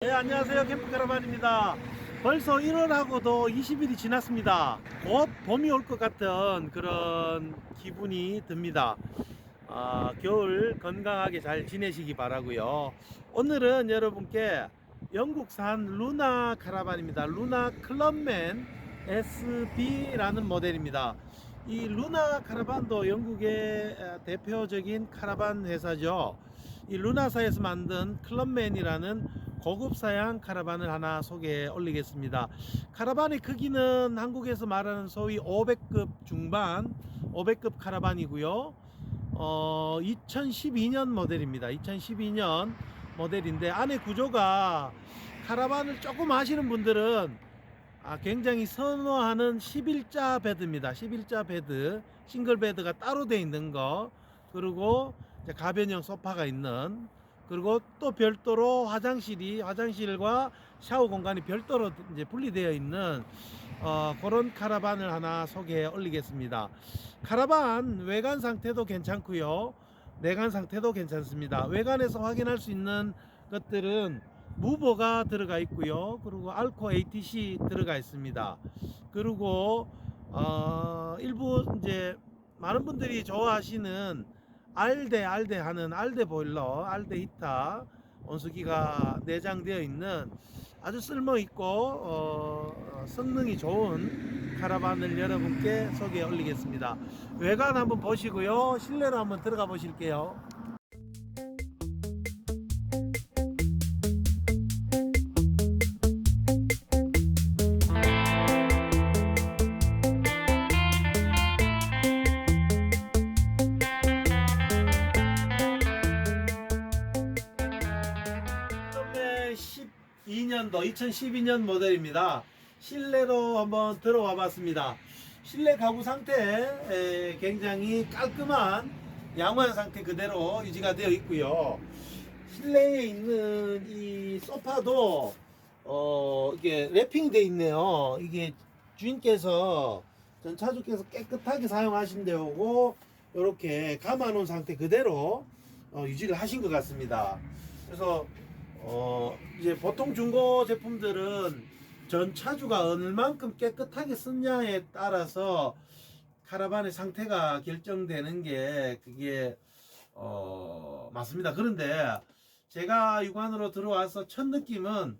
네, 안녕하세요. 캠프 카라반입니다. 벌써 1월하고도 20일이 지났습니다. 곧 봄이 올 것 같은 그런 기분이 듭니다. 아, 겨울 건강하게 잘 지내시기 바라고요. 오늘은 여러분께 영국산 루나 카라반입니다. 루나 클럽맨 SB라는 모델입니다. 이 루나 카라반도 영국의 에, 대표적인 카라반 회사죠. 이 루나사에서 만든 클럽맨이라는 고급 사양 카라반을 하나 소개해 올리겠습니다. 카라반의 크기는 한국에서 말하는 소위 500급 중반 500급 카라반이고요. 어, 2012년 모델입니다. 2012년 모델인데 안에 구조가 카라반을 조금 아시는 분들은 아, 굉장히 선호하는 11자 베드입니다. 11자 베드, 싱글 베드가 따로 돼 있는 거, 그리고 가변형 소파가 있는, 그리고 또 별도로 화장실이 화장실과 샤워 공간이 별도로 이제 분리되어 있는 어, 그런 카라반을 하나 소개해 올리겠습니다. 카라반 외관 상태도 괜찮고요. 내관 상태도 괜찮습니다. 외관에서 확인할 수 있는 것들은 무버가 들어가 있고요. 그리고 알코 ATC 들어가 있습니다. 그리고 어, 일부 이제 많은 분들이 좋아하시는 알데 알데 하는 알데 보일러, 알데 히타 온수기가 내장되어 있는 아주 쓸모 있고 어, 성능이 좋은 카라반을 여러분께 소개해 올리겠습니다. 외관 한번 보시고요. 실내로 한번 들어가 보실게요. 12년도 2012년 모델입니다. 실내로 한번 들어와 봤습니다. 실내 가구 상태 에, 굉장히 깔끔한 양호한 상태 그대로 유지가 되어 있고요. 실내에 있는 이 소파도 어 이게 랩핑돼 있네요. 이게 주인께서 전 차주께서 깨끗하게 사용하신 데오고 이렇게 감아 놓은 상태 그대로 어, 유지를 하신 것 같습니다. 그래서 어 이제 보통 중고 제품들은 전 차주가 얼만큼 깨끗하게 썼냐에 따라서 카라반의 상태가 결정되는 게 그게 어 맞습니다. 그런데 제가 육안으로 들어와서 첫 느낌은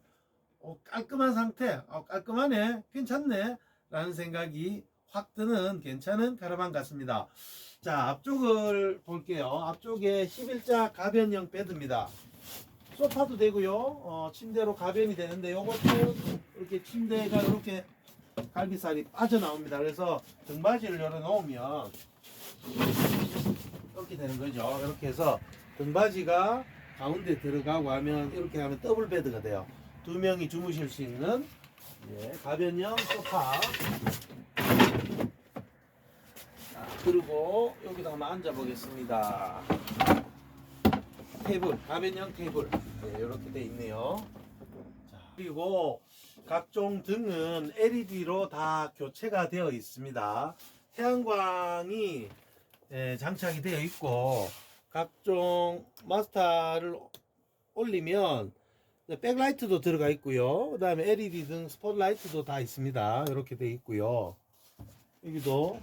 어, 깔끔한 상태, 어, 깔끔하네, 괜찮네 라는 생각이 확 드는 괜찮은 카라반 같습니다. 자 앞쪽을 볼게요. 앞쪽에 11자 가변형 베드입니다. 소파도 되고요. 어, 침대로 가변이 되는데 요것도 이렇게 침대가 이렇게 갈비살이 빠져나옵니다. 그래서 등받이를 열어 놓으면 이렇게 되는 거죠. 이렇게 해서 등받이가 가운데 들어가고 하면 이렇게 하면 더블 베드가 돼요. 두 명이 주무실 수 있는 예, 가변형 소파. 자, 그리고 여기다 한번 앉아 보겠습니다. 테이블, 가변형 테이블. 네, 이렇게 돼 있네요. 자, 그리고 각종 등은 LED로 다 교체가 되어 있습니다. 태양광이 예, 장착이 되어 있고, 각종 마스터를 올리면 백라이트도 들어가 있고요. 그 다음에 LED 등 스포트라이트도 다 있습니다. 이렇게 되어 있고요. 여기도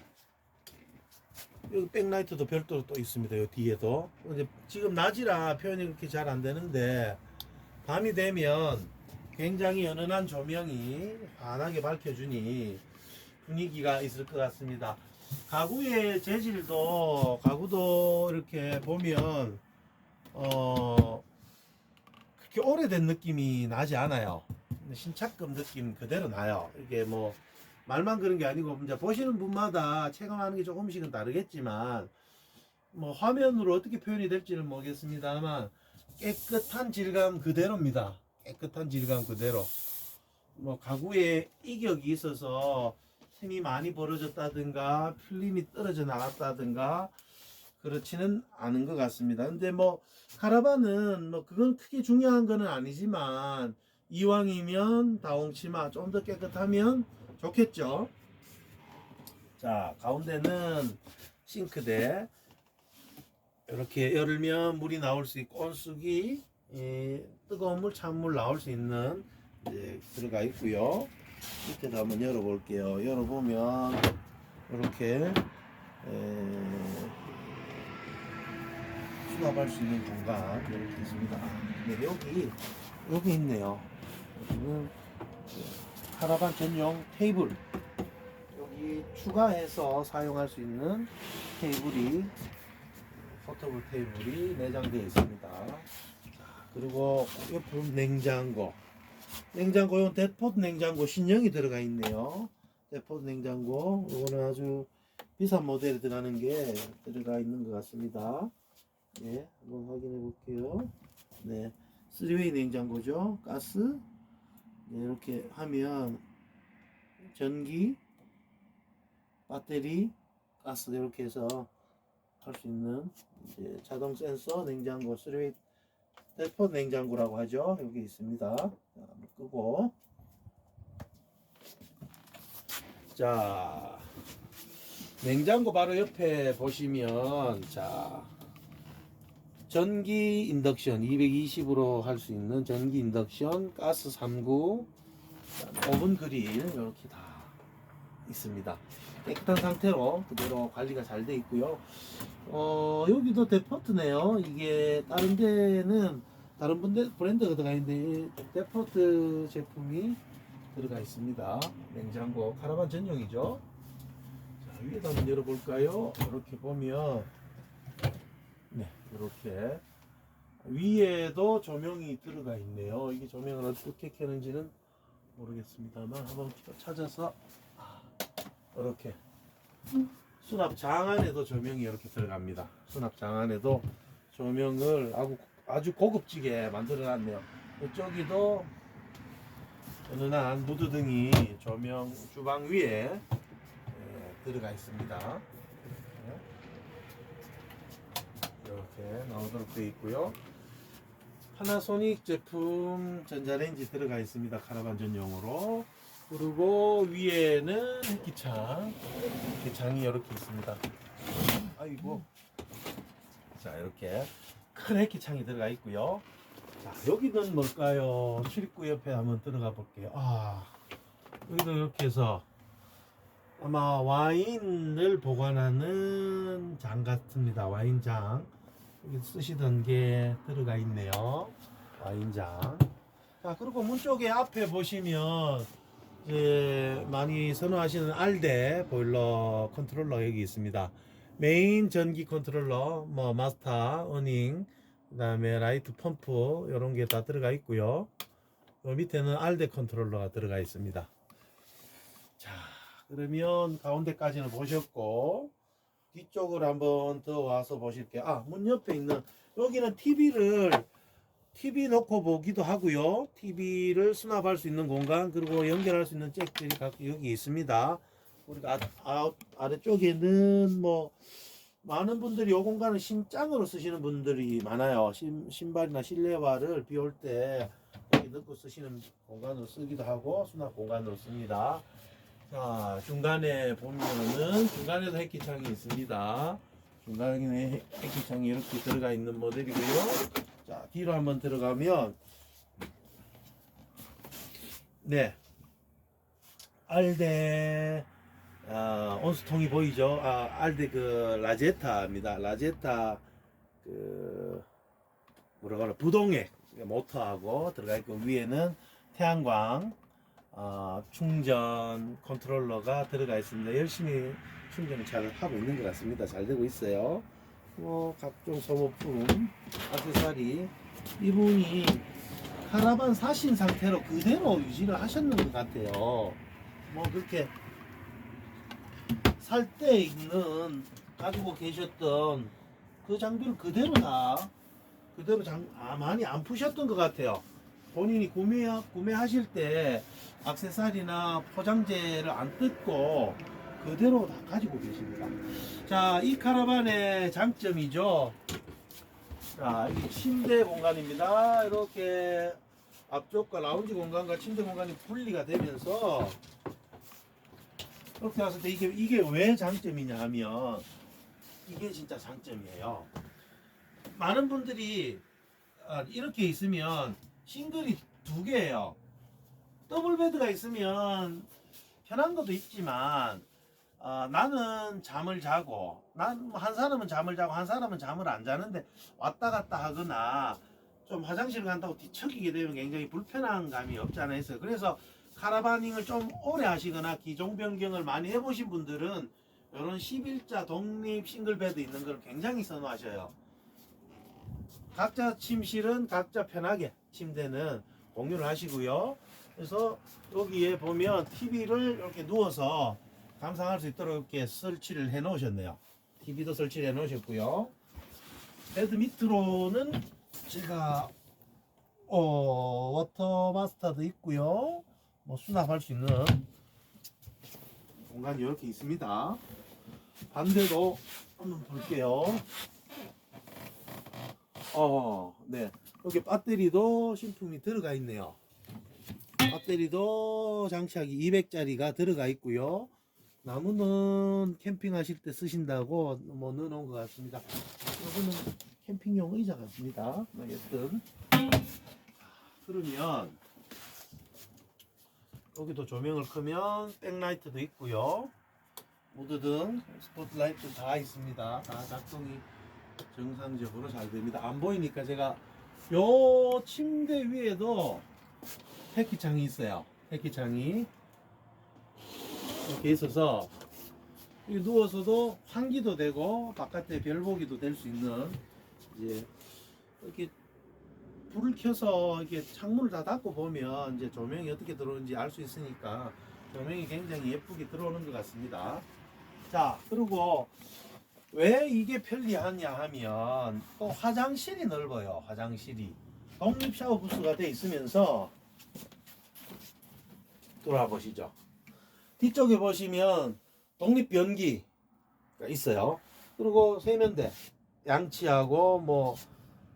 여기 백라이트도 별도로 또 있습니다. 요 뒤에도. 이제 지금 낮이라 표현이 그렇게 잘 안 되는데 밤이 되면 굉장히 연연한 조명이 환하게 밝혀주니 분위기가 있을 것 같습니다. 가구의 재질도 가구도 이렇게 보면 어 그렇게 오래된 느낌이 나지 않아요. 신착금 느낌 그대로 나요. 이게 뭐 말만 그런 게 아니고 이제 보시는 분마다 체감하는 게 조금씩은 다르겠지만 뭐 화면으로 어떻게 표현이 될지는 모르겠습니다만 깨끗한 질감 그대로입니다. 깨끗한 질감 그대로. 뭐 가구에 이격이 있어서 힘이 많이 벌어졌다든가 필름이 떨어져 나갔다든가 그렇지는 않은 것 같습니다. 근데 뭐 카라반은 뭐 그건 크게 중요한 거는 아니지만 이왕이면 다홍치마 좀 더 깨끗하면 좋겠죠. 자 가운데는 싱크대 이렇게 열면 물이 나올 수 있고 온수기 예, 뜨거운 물, 찬물 나올 수 있는 이제 들어가 있고요. 밑에도 한번 열어볼게요. 열어보면 이렇게 에, 수납할 수 있는 공간 이렇게 있습니다. 네, 여기 여기 있네요. 여기는 그 카라반 전용 테이블 여기 추가해서 사용할 수 있는 테이블이 포터블 테이블이 내장되어 있습니다. 자, 그리고 옆으로 냉장고 냉장고 요 데포트 냉장고 신형이 들어가 있네요. 데포트 냉장고 이거는 아주 비싼 모델에 들어가는 게 들어가 있는 것 같습니다. 예, 한번 확인해 볼게요. 네, 3웨이 냉장고죠. 가스. 네, 이렇게 하면 전기, 배터리, 가스 이렇게 해서 할 수 있는 이제 자동 센서 냉장고 3웨이 대포 냉장고라고 하죠. 여기 있습니다. 자, 끄고 자 냉장고 바로 옆에 보시면 자 전기 인덕션 220으로 할 수 있는 전기 인덕션 가스 39 그다음에 오븐 그릴 이렇게 다 있습니다. 깨끗한 상태로 그대로 관리가 잘 돼 있고요. 어 여기도 데포트네요. 이게 다른 데는 다른 분데 브랜드가 들어가 있는데 데포트 제품이 들어가 있습니다. 냉장고 카라반 전용이죠. 자, 위에다 한번 열어볼까요? 이렇게 보면 네 이렇게 위에도 조명이 들어가 있네요. 이게 조명을 어떻게 켜는지는 모르겠습니다만 한번 찾아서 아, 이렇게 수납 장 안에도 조명이 이렇게 들어갑니다. 수납 장 안에도 조명을 아주, 아주 고급지게 만들어 놨네요. 이쪽에도 은은한 무드등이 조명 주방 위에 예, 들어가 있습니다. 이렇게 나오도록 되어 있고요. 파나소닉 제품 전자레인지 들어가 있습니다. 카라반 전용으로. 그리고 위에는 햇기창. 햇기창이 이렇게 있습니다. 아이고. 자, 이렇게 큰 햇기창이 들어가 있고요. 자, 여기는 뭘까요? 출입구 옆에 한번 들어가 볼게요. 아, 여기도 이렇게 해서 아마 와인을 보관하는 장 같습니다. 와인장. 쓰시던 게 들어가 있네요. 와인장. 자, 그리고 문 쪽에 앞에 보시면 이제 많이 선호하시는 알데 보일러 컨트롤러 여기 있습니다. 메인 전기 컨트롤러, 뭐 마스터, 어닝, 그다음에 라이트 펌프 이런 게 다 들어가 있고요. 요 밑에는 알데 컨트롤러가 들어가 있습니다. 자, 그러면 가운데까지는 보셨고 뒤쪽으로 한번 더 와서 보실게요. 아, 문 옆에 있는 여기는 TV를 TV 놓고 보기도 하고요. TV를 수납할 수 있는 공간 그리고 연결할 수 있는 잭들이 각 여기 있습니다. 우리가 아, 아, 아래쪽에는 뭐 많은 분들이 이 공간을 신장으로 쓰시는 분들이 많아요. 신, 신발이나 실내화를 비올 때 넣고 쓰시는 공간으로 쓰기도 하고 수납 공간으로 씁니다. 자 중간에 보면은 중간에도 햇기창이 있습니다. 중간에 햇기창이 이렇게 들어가 있는 모델이고요. 자 뒤로 한번 들어가면 네 알데 아, 온수통이 보이죠? 아, 알데 그 라제타입니다. 라제타 그 뭐라 그래 부동액 모터하고 들어가 있고 위에는 태양광 어, 충전 컨트롤러가 들어가 있습니다. 열심히 충전을 잘 하고 있는 것 같습니다. 잘 되고 있어요. 뭐 각종 소모품, 액세서리 이분이 카라반 사신 상태로 그대로 유지를 하셨는 것 같아요. 뭐 그렇게 살 때 있는 가지고 계셨던 그 장비를 그대로 다 그대로 장, 아, 많이 안 푸셨던 것 같아요. 본인이 구매, 구매하실 때 악세사리나 포장재를 안 뜯고 그대로 다 가지고 계십니다. 자, 이 카라반의 장점이죠. 자, 이 침대 공간입니다. 이렇게 앞쪽과 라운지 공간과 침대 공간이 분리가 되면서 이렇게 왔을 때 이게, 이게 왜 장점이냐 하면 이게 진짜 장점이에요. 많은 분들이 아, 이렇게 있으면 싱글이 두 개예요. 더블 베드가 있으면 편한 것도 있지만 어, 나는 잠을 자고 난 한 사람은 잠을 자고 한 사람은 잠을 안 자는데 왔다 갔다 하거나 좀 화장실 간다고 뒤척이게 되면 굉장히 불편한 감이 없지 않아 있어요. 그래서 카라바닝을 좀 오래 하시거나 기종 변경을 많이 해보신 분들은 이런 11자 독립 싱글 베드 있는 걸 굉장히 선호하셔요. 각자 침실은 각자 편하게 침대는 공유를 하시고요. 그래서 여기에 보면 TV를 이렇게 누워서 감상할 수 있도록 이렇게 설치를 해 놓으셨네요. TV도 설치를 해 놓으셨고요. 베드 밑으로는 제가 어, 워터 마스터도 있고요. 뭐 수납할 수 있는 공간이 이렇게 있습니다. 반대로 한번 볼게요. 어, 네. 여기 배터리도 신품이 들어가 있네요. 배터리도 장착이 200짜리가 들어가 있고요. 나무는 캠핑하실 때 쓰신다고 뭐 넣어놓은 것 같습니다. 이거는 캠핑용 의자 같습니다. 뭐 여튼 그러면 여기도 조명을 끄면 백라이트도 있고요. 모드등, 스포트라이트 다 있습니다. 다 작동이 정상적으로 잘 됩니다. 안 보이니까 제가 요 침대 위에도 패키창이 있어요. 패키창이 이렇게 있어서 이 누워서도 환기도 되고 바깥에 별 보기도 될 수 있는 이제 이렇게 불을 켜서 이렇게 창문을 다 닫고 보면 이제 조명이 어떻게 들어오는지 알 수 있으니까 조명이 굉장히 예쁘게 들어오는 것 같습니다. 자, 그리고 왜 이게 편리하냐 하면 또 화장실이 넓어요. 화장실이 독립 샤워 부스가 돼 있으면서 돌아보시죠. 뒤쪽에 보시면 독립 변기가 있어요. 그리고 세면대 양치하고 뭐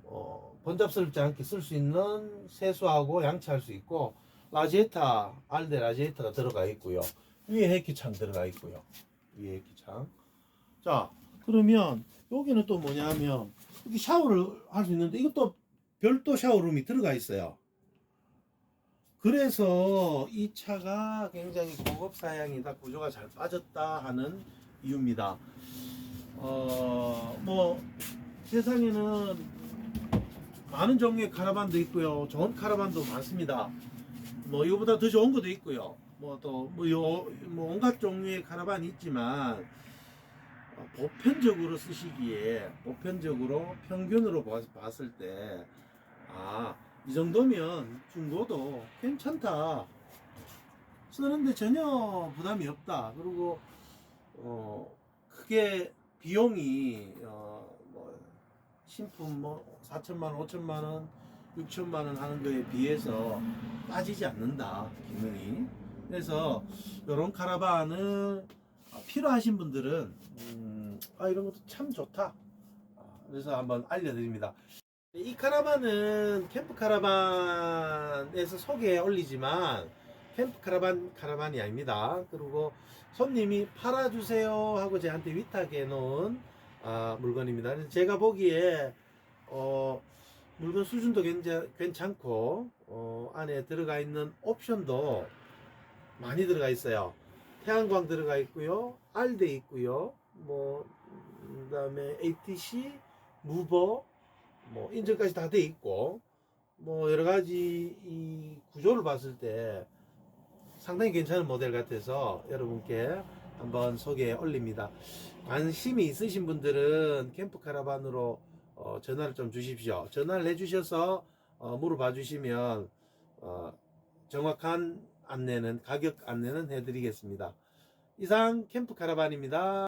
어, 번잡스럽지 않게 쓸 수 있는 세수하고 양치할 수 있고 라지에타 알데 라지에타가 들어가 있고요. 위에 해키창 들어가 있고요. 위에 해키창. 자 그러면 여기는 또 뭐냐면 여기 샤워를 할 수 있는데 이것도 별도 샤워룸이 들어가 있어요. 그래서 이 차가 굉장히 고급 사양이다 구조가 잘 빠졌다 하는 이유입니다. 어, 뭐 세상에는 많은 종류의 카라반도 있고요. 좋은 카라반도 많습니다. 뭐 이거보다 더 좋은 것도 있고요. 뭐 또뭐 뭐 온갖 종류의 카라반이 있지만 어, 보편적으로 쓰시기에 보편적으로 평균으로 봤- 봤을 때 아, 이 정도면 중고도 괜찮다. 쓰는데 전혀 부담이 없다. 그리고 어, 크게 비용이 어, 뭐 신품 뭐 4천만 원, 5천만 원, 6천만 원 하는 거에 비해서 빠지지 않는다. 기능이. 그래서 이런 카라반을 어, 필요하신 분들은 음, 아 이런 것도 참 좋다. 아, 그래서 한번 알려드립니다. 이 카라반은 캠프 카라반에서 소개에 올리지만 캠프 카라반 카라반이 아닙니다. 그리고 손님이 팔아주세요 하고 저한테 위탁해 놓은 아, 물건입니다. 제가 보기에 어, 물건 수준도 괜찮, 괜찮고 어, 안에 들어가 있는 옵션도 많이 들어가 있어요. 태양광 들어가 있고요, 알대 있고요, 뭐 그다음에 ATC, 무버, 뭐 인증까지 다 돼 있고 뭐 여러 가지 이 구조를 봤을 때 상당히 괜찮은 모델 같아서 여러분께 한번 소개해 올립니다. 관심이 있으신 분들은 캠프 카라반으로 어, 전화를 좀 주십시오. 전화를 해주셔서 어, 물어봐 주시면 어, 정확한 안내는 가격 안내는 해드리겠습니다. 이상 캠프 카라반입니다.